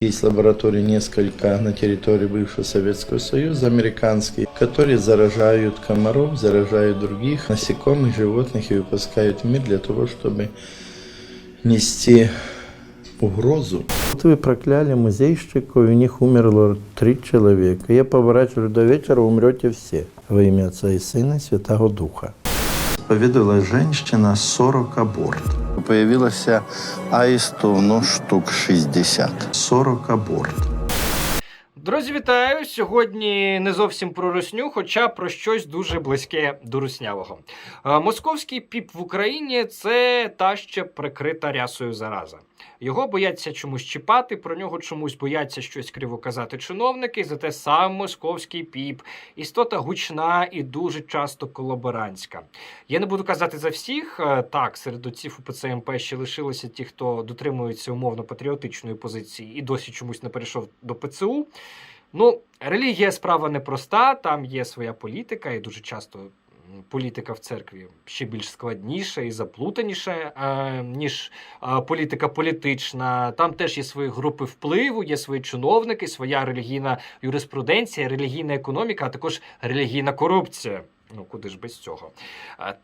Есть лаборатории несколько на территории бывшего Советского Союза, американские, которые заражают комаров, заражают других насекомых, животных и выпускают в мир для того, чтобы нести угрозу. Вот вы прокляли музейщиков, и у них умерло три человека. Я поворачиваю до вечера, умрете все. Во имя Отца и Сына и Святого Духа. Поведала женщина 40 абортов. Появилась аисту ну, штук 60. 40 абортов. Друзі, вітаю! Сьогодні не зовсім про русню, хоча про щось дуже близьке до руснявого. Е, Московський піп в Україні це та ще прикрита рясою зараза. Його бояться чомусь чіпати, про нього чомусь бояться щось криво казати чиновники. Зате сам московський піп, істота гучна і дуже часто колаборантська. Я не буду казати за всіх. Е, Так, серед отців УПЦ МП ще лишилися ті, хто дотримується умовно патріотичної позиції і досі чомусь не перейшов до ПЦУ. Ну, релігія справа непроста, там є своя політика, і дуже часто політика в церкві ще більш складніша і заплутаніша, е, ніж е, політика політична. Там теж є свої групи впливу, є свої чиновники, своя релігійна юриспруденція, релігійна економіка, а також релігійна корупція. Ну, куди ж без цього? А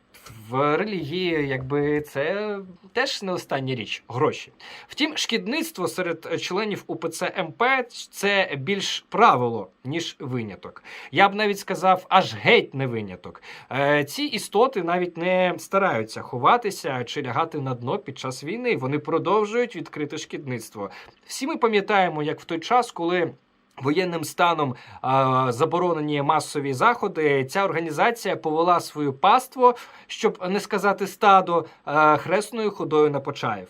В релігії, якби це теж не остання річ гроші. Втім, шкідництво серед членів УПЦ МП це більш правило, ніж виняток. Я б навіть сказав, аж геть не виняток. Е, ці істоти навіть не стараються ховатися чи лягати на дно під час війни. Вони продовжують відкрите шкідництво. Всі ми пам'ятаємо, як в той час, коли. Воєнним станом а, заборонені масові заходи. Ця організація повела свою паство, щоб не сказати стадо, а, хресною ходою на Почаїв.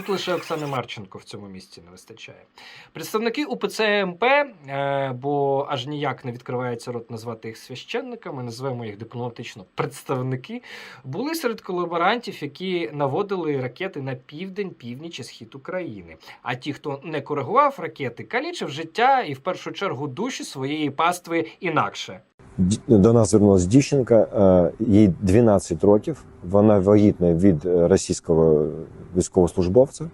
Тут лише Оксани Марченко в цьому місці не вистачає. Представники УПЦ МП, е, бо аж ніяк не відкривається рот назвати їх священниками, називаємо їх дипломатично представники, були серед колаборантів, які наводили ракети на південь, північ і схід України. А ті, хто не коригував ракети, калічив життя і в першу чергу душі своєї пастви інакше. До нас звернулася дівчинка, е, їй 12 років. Вона вагітна від е, російського військовослужбовця.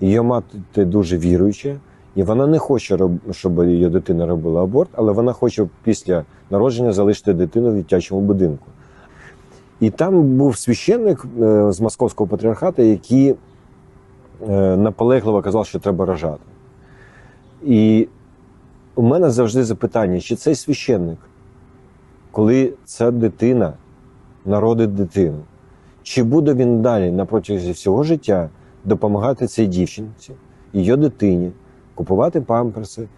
Її мати дуже віруюча, і вона не хоче, щоб її дитина робила аборт, але вона хоче після народження залишити дитину в дитячому будинку. І там був священник е, з московського патріархату, який наполегливо казав, що треба рожати. І у мене завжди запитання, чи цей священник коли ця дитина народить дитину, чи буде він далі на протязі всього життя допомагати цій дівчинці, її дитині, купувати памперси,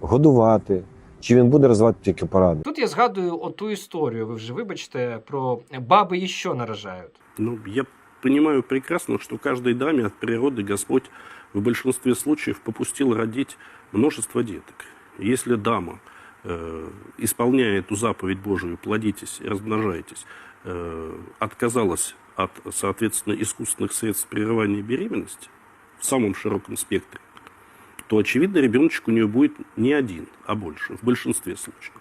годувати, чи він буде розвивати тільки поради? Тут я згадую оту історію. Ви вже вибачте про баби і що наражають. Ну, я понимаю прекрасно, что каждой даме от природы Господь в большинстве случаев попустил родить множество деток. Если дама, исполняя эту заповедь Божию, плодитесь и размножайтесь, э, отказалась от, соответственно, искусственных средств прерывания беременности в самом широком спектре, то, очевидно, ребеночек у нее будет не один, а больше, в большинстве случаев.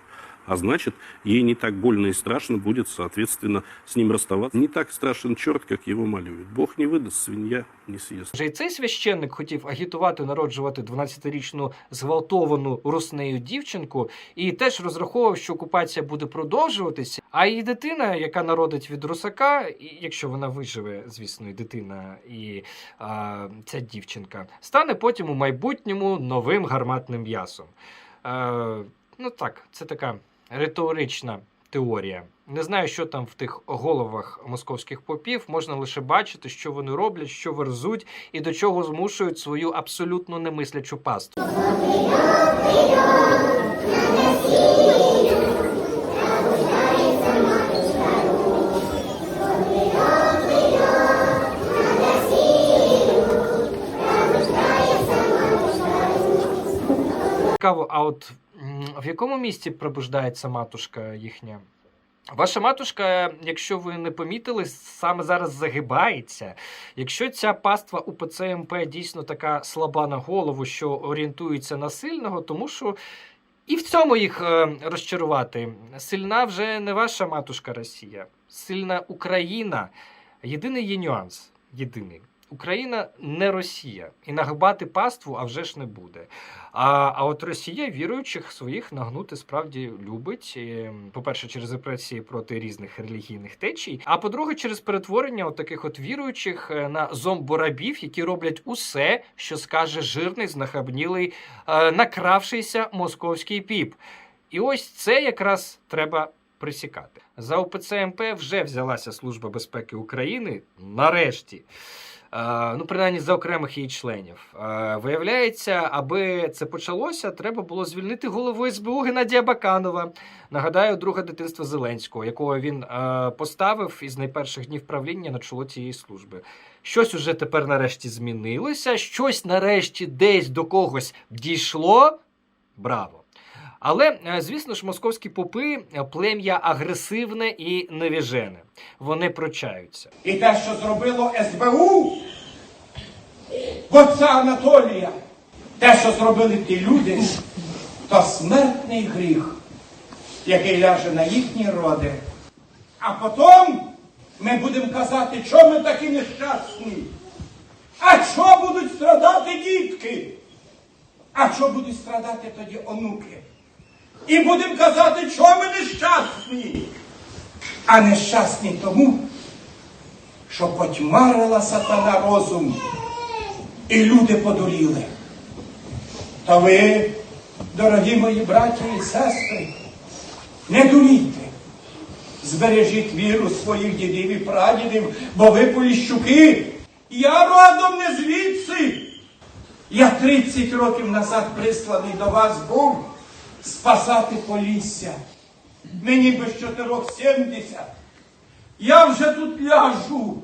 А значит, ей не так больно и страшно будет, соответственно, с ним расставаться. Не так страшен черт, как его малюют. Бог не выдаст, свинья не съест. Вже і цей священник хотів агітувати народжувати 12-річну зґвалтовану руснею дівчинку, і теж розраховував, що окупація буде продовжуватися. А її дитина, яка народить від русака, і якщо вона виживе, звісно, і дитина, і а, ця дівчинка, стане потім у майбутньому новим гарматним м'ясом. Е, ну так, це така риторична теорія. Не знаю, що там в тих головах московських попів. Можна лише бачити, що вони роблять, що верзуть і до чого змушують свою абсолютно немислячу пасту. Цікаво, а от в якому місці пробуждається матушка їхня? Ваша матушка, якщо ви не помітили, саме зараз загибається. Якщо ця паства УПЦ МП дійсно така слаба на голову, що орієнтується на сильного, тому що і в цьому їх е, розчарувати. Сильна вже не ваша матушка Росія, сильна Україна. Єдиний є нюанс. Єдиний. Україна не Росія, і нагибати паству, а вже ж не буде. А, а от Росія віруючих своїх нагнути справді любить. По-перше, через репресії проти різних релігійних течій. А по-друге, через перетворення от таких от віруючих е, на зомборабів, які роблять усе, що скаже жирний, знахабнілий, е, накравшийся московський піп. І ось це якраз треба присікати. За УПЦ МП вже взялася Служба безпеки України нарешті. Ну, принаймні за окремих її членів. Виявляється, аби це почалося, треба було звільнити голову СБУ Геннадія Баканова. Нагадаю, друге дитинство Зеленського, якого він поставив із найперших днів правління на чоло цієї служби. Щось уже тепер нарешті змінилося, щось нарешті десь до когось дійшло. Браво! Але, е, звісно ж, московські попи е, плем'я агресивне і невіжене. Вони прочаються. І те, що зробило СБУ, отця Анатолія, те, що зробили ті люди, то смертний гріх, який ляже на їхні роди. А потім ми будемо казати, що ми такі нещасні. А що будуть страдати дітки? А що будуть страдати тоді онуки? І будемо казати, що ми нещасні. А нещасні тому, що потьмарила сатана розум, і люди подуріли. Та ви, дорогі мої браті і сестри, не дурійте. Збережіть віру своїх дідів і прадідів, бо ви поліщуки. Я родом не звідси. Я 30 років назад присланий до вас був спасати Полісся. Мені без чотирьох сімдесят. Я вже тут ляжу,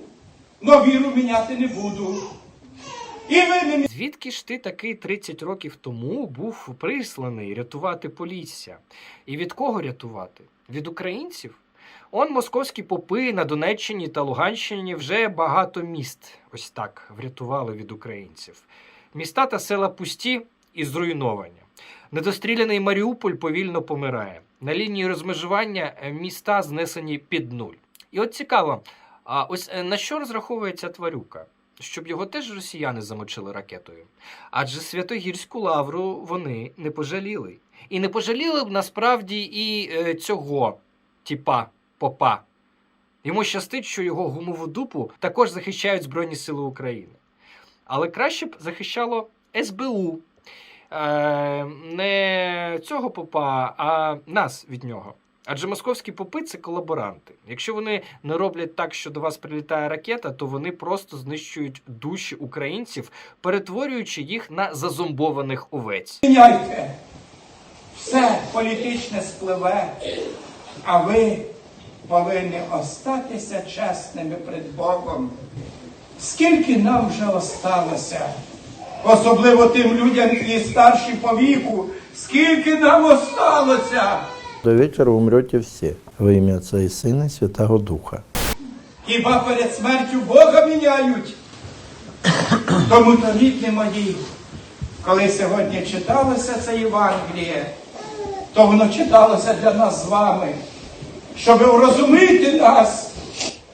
но віру міняти не буду. І ви не Звідки ж ти такий 30 років тому був присланий рятувати Полісся? І від кого рятувати? Від українців? Он московські попи на Донеччині та Луганщині вже багато міст ось так врятували від українців. Міста та села пусті і зруйновані. Недостріляний Маріуполь повільно помирає. На лінії розмежування е, міста знесені під нуль. І от цікаво, а ось е, на що розраховується тварюка? Щоб його теж росіяни замочили ракетою. Адже Святогірську лавру вони не пожаліли. І не пожаліли б насправді і е, цього типа попа. Йому щастить, що його гумову дупу також захищають Збройні Сили України. Але краще б захищало СБУ. Е, не цього попа, а нас від нього. Адже московські попи це колаборанти. Якщо вони не роблять так, що до вас прилітає ракета, то вони просто знищують душі українців, перетворюючи їх на зазомбованих овець. міняйте. Все політичне спливе, а ви повинні остатися чесними перед Богом. Скільки нам вже осталося, особливо тим людям, які старші по віку, скільки нам осталося? До вечера умрете все. Во имя Отца и Сына и Святого Духа. Хіба перед смертю Бога міняють? Тому то рідні мої, коли сьогодні читалося це Євангеліє, то воно читалося для нас з вами, щоб урозумити нас,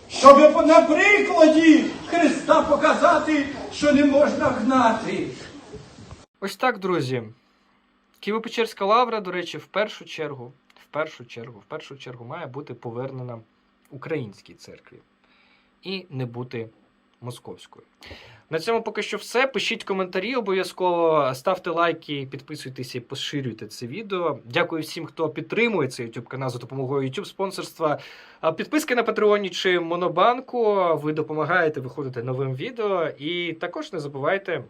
щоб на прикладі Христа показати, що не можна гнати. Ось так, друзі. Києво-Печерська лавра, до речі, в першу чергу, першу чергу, в першу чергу має бути повернена українській церкві і не бути московською. На цьому поки що все. Пишіть коментарі обов'язково, ставте лайки, підписуйтесь і поширюйте це відео. Дякую всім, хто підтримує цей YouTube канал за допомогою YouTube спонсорства. Підписки на Патреоні чи Монобанку. Ви допомагаєте виходити новим відео. І також не забувайте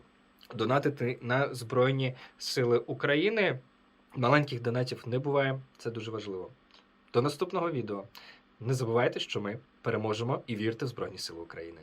донатити на Збройні Сили України. Маленьких донатів не буває, це дуже важливо. До наступного відео. Не забувайте, що ми переможемо і вірте в Збройні Сили України.